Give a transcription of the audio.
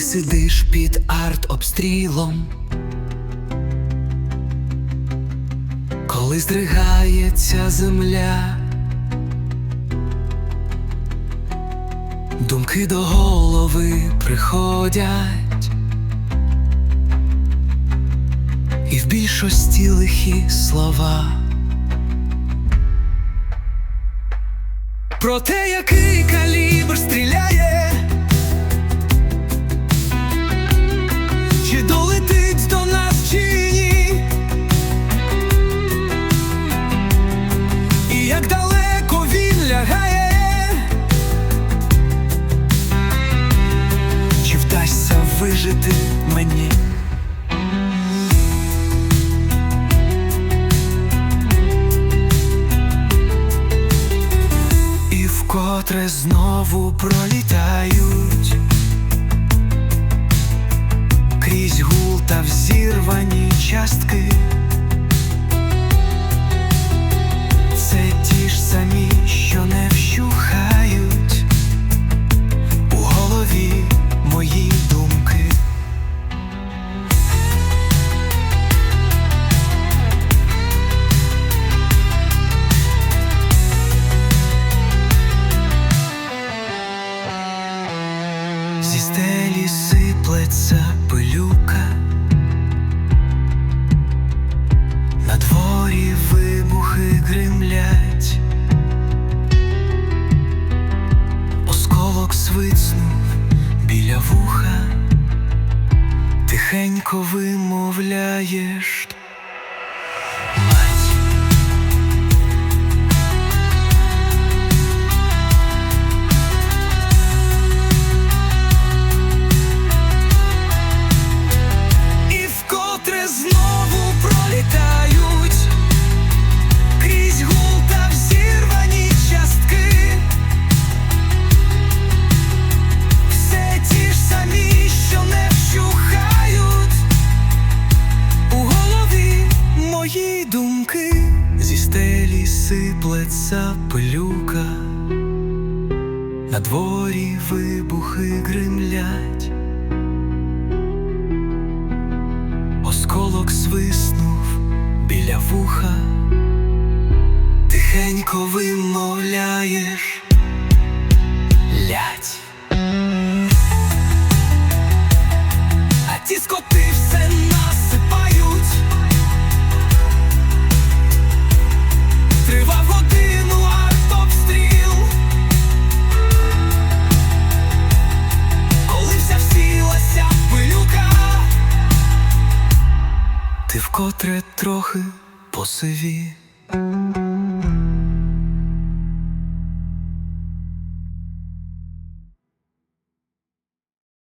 сидиш під артобстрілом, коли здригається земля, думки до голови приходять, і в більшості лихі слова. Про те, який калібр стріляє, вижити мені? І вкотре знову пролітають сиплеться пилюка, на дворі вибухи гримлять, осколок свицнув біля вуха, тихенько вимовляєш. Сиплеться пилюка, на дворі вибухи гримлять. Ти вкотре трохи посивів.